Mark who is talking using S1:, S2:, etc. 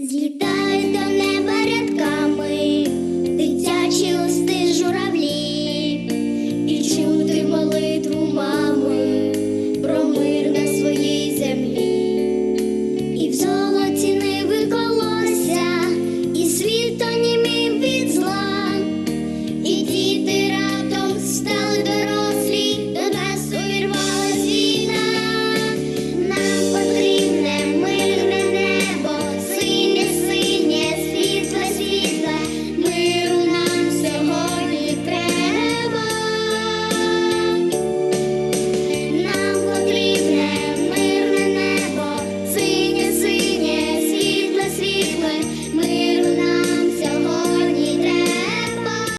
S1: Злітають до неба рядка.